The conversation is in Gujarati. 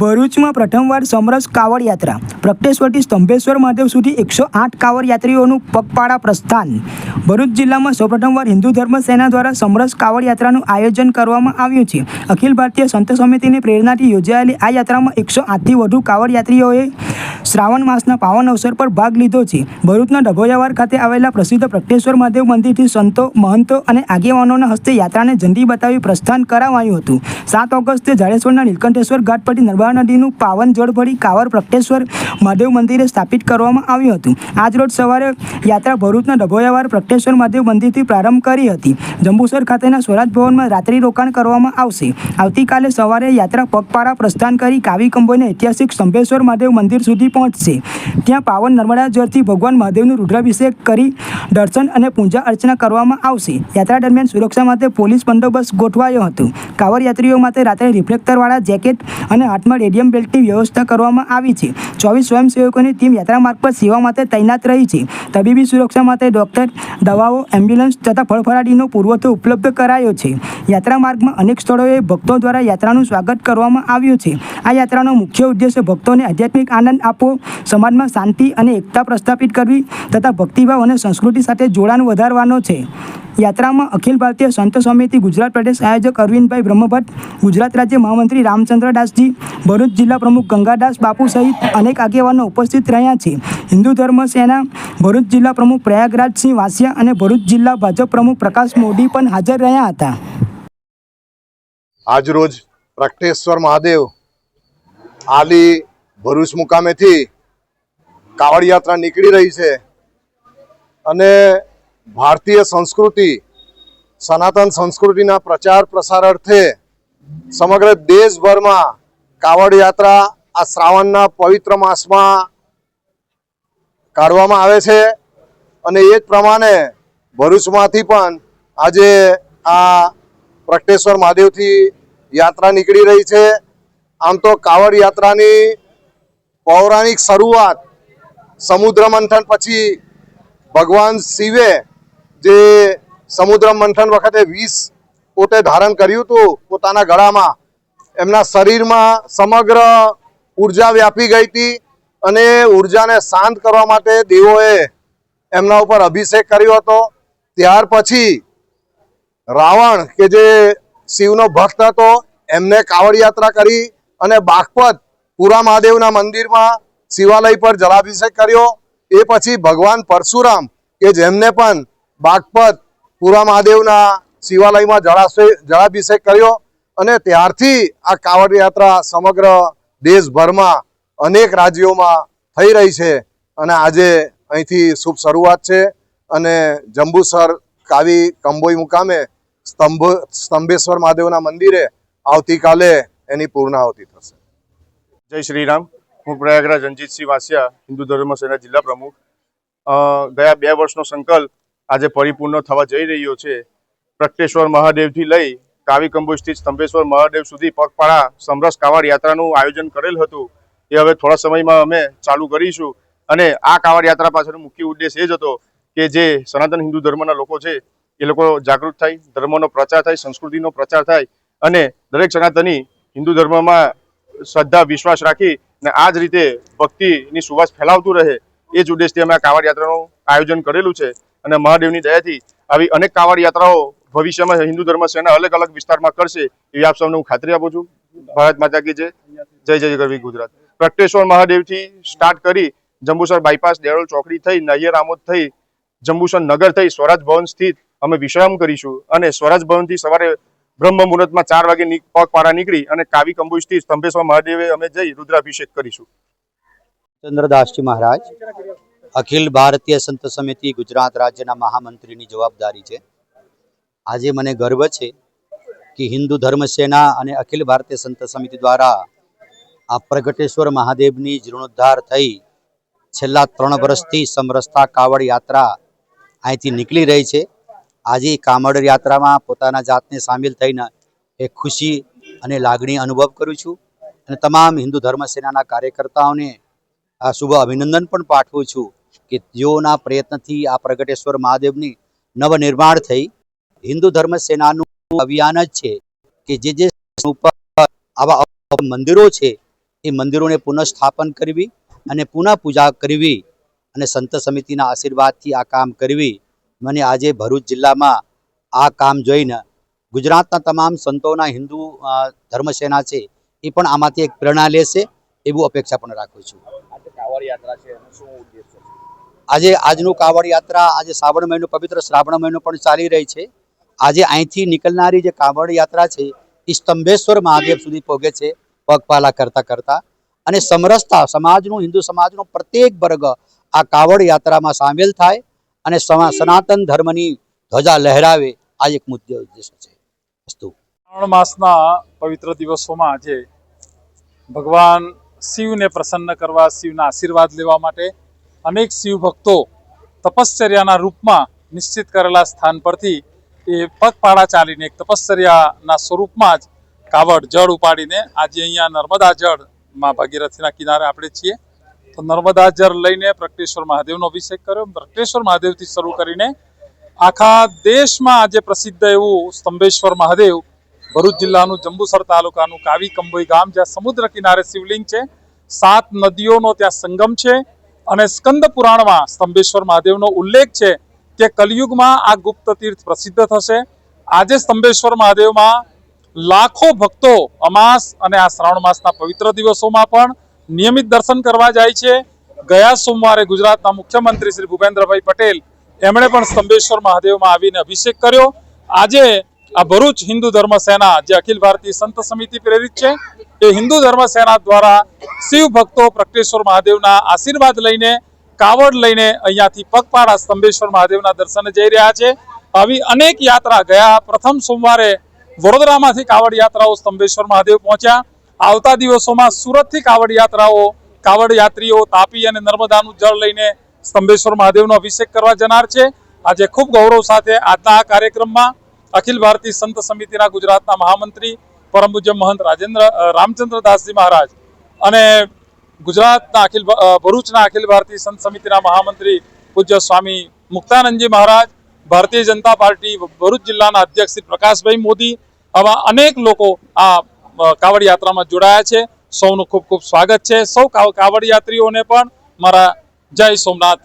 ભરૂચમાં પ્રથમવાર સમરસ કાવડ યાત્રા. પ્રગટેશ્વરથી સ્તંભેશ્વર મહાદેવ સુધી એકસો આઠ કાવડ યાત્રીઓનું પગપાળા પ્રસ્થાન. ભરૂચ જિલ્લામાં સૌપ્રથમવાર હિન્દુ ધર્મ સેના દ્વારા સમરસ કાવડ યાત્રાનું આયોજન કરવામાં આવ્યું છે. અખિલ ભારતીય સંત સમિતિની પ્રેરણાથી યોજાયેલી આ યાત્રામાં એકસો આઠથી વધુ કાવડ યાત્રીઓએ શ્રાવણ માસના પાવન અવસર પર ભાગ લીધો છે. ભરૂચના ડભોયાવાર ખાતે આવેલા પ્રસિદ્ધ પ્રગટેશ્વર મહાદેવ મંદિરથી સંતો, મહંતો અને આગેવાનોના હસ્તે યાત્રાને ઝંડી બતાવી પ્રસ્થાન કરાવાયું હતું. સાત ઓગસ્ટે જાડેશ્વરના નીલકંઠેશ્વર ઘાટ પરથી નર્મદા નદીનું પાવન જળ ભરી કાવર પ્રગટેશ્વર મહાદેવ મંદિરે સ્થાપિત કરવામાં આવ્યું હતું. આજ રોજ સવારે યાત્રા ભરૂચના ડભોયાવાર પ્રગટેશ્વર મહાદેવ મંદિરથી પ્રારંભ કરી હતી. જંબુસર ખાતેના સ્વરાજ ભવનમાં રાત્રિ રોકાણ કરવામાં આવશે. આવતીકાલે સવારે યાત્રા પગપાળા પ્રસ્થાન કરી કાવી કંબોઈને ઐતિહાસિક સંભેશ્વર મહાદેવ મંદિર સુધી પહોંચશે. ત્યાં પાવન નર્મદા જળથી ભગવાન મહાદેવનું રુદ્રાભિષેક કરી દર્શન અને પૂજા અર્ચના કરવામાં આવશે. યાત્રા દરમિયાન સુરક્ષા માટે પોલીસ બંદોબસ્ત ગોઠવાયો હતો. કાવડ યાત્રીઓ માટે રાત્રે રિફ્લેક્ટરવાળા જેકેટ અને હાથમાં રેડિયમ બેલ્ટની વ્યવસ્થા કરવામાં આવી છે. ચોવીસ સ્વયંસેવકોની ટીમ યાત્રા માર્ગ પર સેવા માટે તૈનાત રહી છે. તબીબી સુરક્ષા માટે ડોક્ટર, દવાઓ, એમ્બ્યુલન્સ તથા ફળફળાટીનો પુરવઠો ઉપલબ્ધ કરાયો છે. યાત્રા માર્ગમાં અનેક સ્થળોએ ભક્તો દ્વારા યાત્રાનું સ્વાગત કરવામાં આવ્યું છે. આ યાત્રાનો મુખ્ય ઉદ્દેશ્ય ભક્તોને આધ્યાત્મિક આનંદ આપવો, સમાજમાં શાંતિ અને એકતા પ્રસ્થાપિત કરવી તથા ભક્તિભાવ અને સંસ્કૃતિ સાથે જોડાણ વધારવાનો છે. યાત્રામાં અખિલ ભારતીય સંત સમિતિ ગુજરાત પ્રદેશ આયોજક અરવિંદભાઈ બ્રહ્મભટ્ટ, ગુજરાત રાજ્ય મહામંત્રી રામચંદ્ર દાસજી ભરૂચ જિલ્લા પ્રમુખ ગંગાદાસ બાપુ સહિત અનેક આગેવાનો ઉપસ્થિત રહ્યા છે. હિન્દુ ધર્મ સેના, ભરૂચ જિલ્લા પ્રમુખ પ્રયાગરાજસિંહ વાસિયા અને ભરૂચ જિલ્લા ભાજપ પ્રમુખ પ્રકાશ મોદી પણ હાજર રહ્યા હતા. આજરોજ પ્રગટેશ્વર મહાદેવ આલી ભરૂચ મુકામેથી કાવડ યાત્રા નીકળી રહી છે અને ભારતીય સંસ્કૃતિ, સનાતન સંસ્કૃતિના પ્રચાર પ્રસાર અર્થે સમગ્ર દેશભરમાં કાવડ યાત્રા આ શ્રાવણના પવિત્ર માસમાં કાઢવામાં આવે છે અને એ જ પ્રમાણે ભરૂચમાંથી પણ આજે આ પ્રકટેશ્વર મહાદેવથી યાત્રા નીકળી રહી છે. આમ તો કાવડ યાત્રાની પૌરાણિક શરૂઆત સમુદ્ર મંથન પછી ભગવાન શિવે જે સમુદ્ર મંથન વખતે વિષ પોતે ધારણ કર્યું હતું પોતાના ગળામાં એમના શરીરમાં સમગ્ર ઊર્જા વ્યાપી ગઈ હતી અને ઉર્જાને શાંત કરવા માટે દેવોએ એમના ઉપર અભિષેક કર્યો હતો. ત્યાર પછી રાવણ, કે જે શિવનો ભક્ત હતો, એમને કાવડ યાત્રા કરી અને બાગપત પુરા મહાદેવના મંદિરમાં શિવાલય પર જલાભિષેક કર્યો. એ પછી ભગવાન પરશુરામ, કે જેમને પણ બાગપત પુરા મહાદેવના શિવાલયમાં જળાશય જળાભિષેક કર્યો અને ત્યારથી આ કાવડ યાત્રા સમગ્ર દેશભરમાં અનેક રાજ્યોમાં થઈ રહી છે અને આજે અહીંથી શુભ શરૂઆત છે અને જંબુસર કાવી કંબોઈ મુકામે સ્તંભ, સ્તંભેશ્વર મહાદેવના મંદિરે આવતીકાલે એની પૂર્ણાહુતિ થશે. જય શ્રી રામ હું પ્રયાગરાજ રણજીતસિંહ વાસિયા, હિન્દુ ધર્મ સેના જિલ્લા પ્રમુખ. ગયા બે વર્ષનો સંકલ્પ આજે પરિપૂર્ણ થવા જઈ રહ્યો છે. પ્રગટેશ્વર મહાદેવથી લઈ કાવી કંબોજથી સ્તંભેશ્વર મહાદેવ સુધી પગપાળા સમરસ કાવડ યાત્રાનું આયોજન કરેલ હતું. એ હવે થોડા સમયમાં અમે ચાલુ કરીશું. અને આ કાવડ યાત્રા પાછળનો મુખ્ય ઉદ્દેશ એ જ હતો કે જે સનાતન હિન્દુ ધર્મના લોકો છે, એ લોકો જાગૃત થાય, ધર્મનો પ્રચાર થાય, સંસ્કૃતિનો પ્રચાર થાય અને દરેક સનાતની હિન્દુ ધર્મમાં શ્રદ્ધા, વિશ્વાસ રાખી અને આ જ રીતે ભક્તિની સુવાસ ફેલાવતું રહે એ જ ઉદ્દેશથી અમે આ કાવડ યાત્રાનું આયોજન કરેલું છે. અને મહાદેવની દયાથી આવી અનેક કાવડ યાત્રાઓ ભવિષ્યમાં હિન્દુ ધર્મ સેના અલગ અલગ વિસ્તારમાં કરશે એવી આપ સૌને હું ખાતરી આપું છું. ભારત માતા કી જય. જય જય ગરવી ગુજરાત. પ્રગટેશ્વર મહાદેવથી સ્ટાર્ટ કરી જંબુસર બાયપાસ દેરોલ ચોકડી થઈ, નૈયર આમોદ થઈ, જંબુસર નગર થઈ, સ્વરાજ ભવન સ્થિત અમે વિશ્રામ કરીશું. અને સ્વરાજ ભવનથી સવારે બ્રહ્મ મુહૂર્તમાં ચાર વાગે પગપાળા નીકળી અને કાવી કંબુજથી સ્તંભેશ્વર મહાદેવે અમે જઈ રુદ્રાભિષેક કરીશું. ચંદ્રદાસજી મહારાજ, અખિલ ભારતીય સંત સમિતિ ગુજરાત રાજ્યના મહામંત્રીની જવાબદારી છે. આજે મને ગર્વ છે કે હિન્દુ ધર્મ સેના અને અખિલ ભારતીય સંત સમિતિ દ્વારા આ પ્રગટેશ્વર મહાદેવની જીર્ણોદ્ધાર થઈ છેલ્લા ત્રણ વર્ષથી સમરસતા કાવડ યાત્રા અહીંથી નીકળી રહી છે. આજે કામડ યાત્રામાં પોતાના જાતને સામેલ થઈને એક ખુશી અને લાગણી અનુભવ કરું છું અને તમામ હિન્દુ ધર્મ સેનાના કાર્યકર્તાઓને આ શુભ અભિનંદન પણ પાઠવું છું કે જેઓના પ્રયત્નથી આ પ્રગટેશ્વર મહાદેવની નવનિર્માણ થઈ. હિન્દુ ધર્મ સેનાનું અભિયાન જ છે કે જે જે ઉપર આવા મંદિરો છે એ મંદિરોને પુનઃસ્થાપન કરવી અને પુનઃ પૂજા કરવી અને સંત સમિતિના આશીર્વાદથી આ કામ કરવી. મને આજે ભરૂચ જિલ્લામાં આ કામ જોઈને ગુજરાતના તમામ સંતોના હિન્દુ ધર્મસેના છે એ પણ આમાંથી એક પ્રેરણા લેશે એવું અપેક્ષા પણ રાખું છું? આજે આજનું કાવડ યાત્રા આજે શ્રાવણ મહિનો પવિત્ર શ્રાવણ મહિનો પણ ચાલી રહી છે. આજે અહીંથી નીકળનારી જે કાવડ યાત્રા છે, એ સ્તંભેશ્વર મહાદેવ સુધી પહોંચે છે પગપાલા કરતા કરતા. અને સમરસતા, સમાજનું, હિન્દુ સમાજનો પ્રત્યેક વર્ગ આ કાવડ યાત્રામાં સામેલ થાય અને સનાતન ધર્મની ધ્વજા લહેરાવે, આ એક મુદ્દે ઉદ્દેશ છે. શ્રાવણ માસના પવિત્ર દિવસોમાં આજે ભગવાન શિવને પ્રસન્ન કરવા, શિવના આશીર્વાદ લેવા માટે અનેક શિવ ભક્તો તપશ્ચર્યાના રૂપમાં નિશ્ચિત કરેલા સ્થાન પરથી એ પગપાળા ચાલીને એક તપશ્ચર્યાના સ્વરૂપમાં જ કાવડ જળ ઉપાડીને આજે અહીંયા નર્મદા જળમાં ભાગીરથીના કિનારે આપણે છીએ. તો નર્મદા જળ લઈને પ્રગટેશ્વર મહાદેવનો અભિષેક કર્યો. પ્રકટેશ્વર મહાદેવથી શરૂ કરીને આખા દેશમાં આજે પ્રસિદ્ધ એવું સ્તંભેશ્વર મહાદેવ ભરૂચ જિલ્લાનું જંબુસર તાલુકાનું કાવી કંબોઈ ગામ, જ્યાં સમુદ્ર કિનારે શિવલિંગ છે. સાત નદીઓનો ત્યાં સંગમ છે અને સ્કંદ પુરાણમાં સ્તંભેશ્વર મહાદેવનો ઉલ્લેખ છે કે કલયુગમાં આ ગુપ્ત તીર્થ પ્રસિદ્ધ થશે. આજે સ્તંભેશ્વર મહાદેવમાં લાખો ભક્તો અમાસ અને આ શ્રાવણ માસના પવિત્ર દિવસોમાં પણ નિયમિત દર્શન કરવા જાય છે. ગયા સોમવારે ગુજરાતના મુખ્યમંત્રી શ્રી ભૂપેન્દ્રભાઈ પટેલ એમણે પણ સ્તંભેશ્વર મહાદેવમાં આવીને અભિષેક કર્યો. આજે આ ભરૂચ હિન્દુ ધર્મ સેના જે અખિલ ભારતીય સંત સમિતિ પ્રેરિત છે, એ હિન્દુ ધર્મ સેના દ્વારા શિવ ભક્તો પ્રગટેશ્વર મહાદેવના આશીર્વાદ લઈને કાવડ લઈને અહીંયાથી પગપાળા સ્તંભેશ્વર મહાદેવના દર્શને જઈ રહ્યા છે. આવી અનેક યાત્રા ગયા. પ્રથમ સોમવારે વડોદરામાંથી કાવડ યાત્રાઓ સ્તંભેશ્વર મહાદેવ પહોંચ્યા. આવતા દિવસોમાં સુરતથી કાવડ યાત્રાઓ, કાવડ યાત્રીઓ તાપી અને નર્મદાનું જળ લઈને સ્તંભેશ્વર મહાદેવનો અભિષેક કરવા જનાર છે. આજે ખૂબ ગૌરવ સાથે આજના આ કાર્યક્રમમાં અખિલ ભારતીય સંત સમિતિના ગુજરાતના મહામંત્રી, પરમ પૂજ્ય મહંત રાજેન્દ્ર રામચંદ્ર દાસજી મહારાજ અને ગુજરાતના અખિલ ભરૂચના અખિલ ભારતીય સંત સમિતિના મહામંત્રી પૂજ્ય સ્વામી મુક્તાનંદજી મહારાજ, ભારતીય જનતા પાર્ટી ભરૂચ જિલ્લાના અધ્યક્ષ શ્રી પ્રકાશભાઈ મોદી, આવા અનેક લોકો આ કાવડ યાત્રામાં જોડાયા છે. સૌનું ખૂબ ખૂબ સ્વાગત છે. સૌ કાવ- કાવડ યાત્રીઓને પણ મારા જય સોમનાથ.